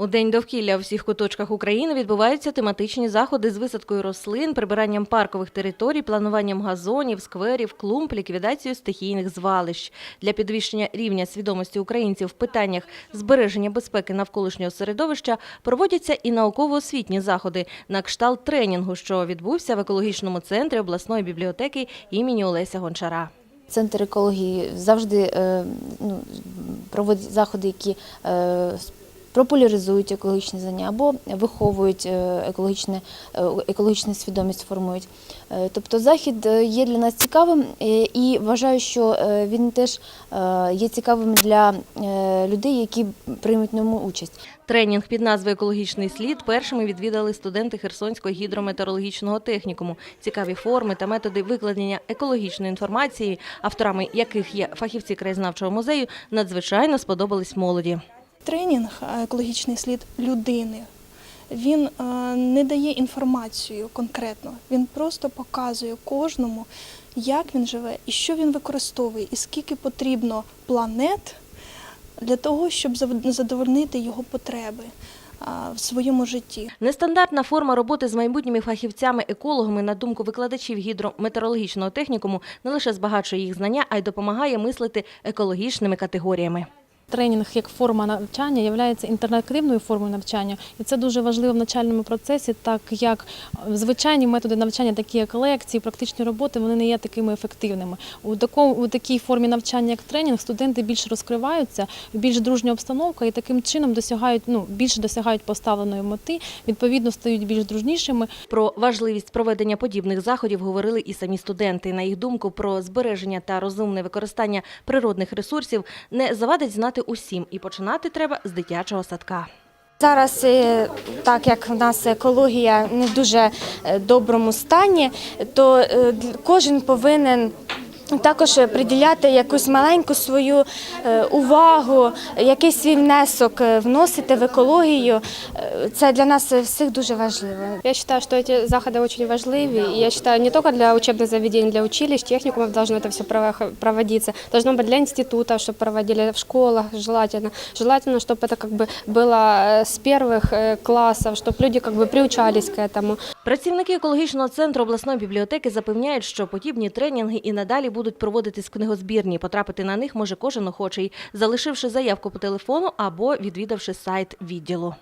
У день довкілля у всіх куточках України відбуваються тематичні заходи з висадкою рослин, прибиранням паркових територій, плануванням газонів, скверів, клумб, ліквідацією стихійних звалищ. Для підвищення рівня свідомості українців в питаннях збереження безпеки навколишнього середовища проводяться і науково-освітні заходи на кшталт тренінгу, що відбувся в екологічному центрі обласної бібліотеки імені Олеся Гончара. Центр екології завжди е, ну, проводить заходи, які популяризують екологічні знання або виховують е, екологічне, е, екологічну свідомість, формують. Е, Тобто захід є для нас цікавим і вважаю, що він теж є цікавим для людей, які приймуть в ньому участь. Тренінг під назвою Екологічний слід першими відвідали студенти Херсонського гідрометеорологічного технікуму. Цікаві форми та методи викладення екологічної інформації, авторами яких є фахівці краєзнавчого музею, надзвичайно сподобались молоді. Тренінг екологічний слід людини. Він е, не дає інформацію конкретно, він просто показує кожному, як він живе і що він використовує, і скільки потрібно планет для того, щоб задовольнити його потреби в своєму житті. Нестандартна форма роботи з майбутніми фахівцями-екологами, на думку викладачів гідрометеорологічного технікуму, не лише збагачує їх знання, а й допомагає мислити екологічними категоріями. Тренінг як форма навчання є інтерактивною формою навчання, і це дуже важливо в навчальному процесі, так як звичайні методи навчання, такі як лекції, практичні роботи, вони не є такими ефективними. У такому у такій формі навчання, як тренінг, студенти більш розкриваються, більш дружня обстановка, і таким чином досягають ну більше досягають поставленої мети, відповідно стають більш дружнішими. Про важливість проведення подібних заходів говорили і самі студенти. На їх думку, про збереження та розумне використання природних ресурсів не завадить знати усім, і починати треба з дитячого садка. Зараз, е, так як в нас екологія не в дуже е, доброму стані, то е, кожен повинен також приділяти якусь маленьку свою е, увагу, якийсь свій внесок е, вносити в екологію. Е, Це для нас всіх дуже важливо. Я считаю, что эти заходы очень важливы. И я считаю, не только для учебных заведений, для училищ, техникумов должно это все проводиться. Должно быть для институтов, чтобы проводили в школах желательно. Желательно, чтобы это как бы было э, с первых э, классов, чтобы люди как бы приучались к этому. Працівники екологічного центру обласної бібліотеки запевняють, що подібні тренінги і надалі будуть проводитись в книгозбірні. Потрапити на них може кожен охочий, залишивши заявку по телефону або відвідавши сайт відділу.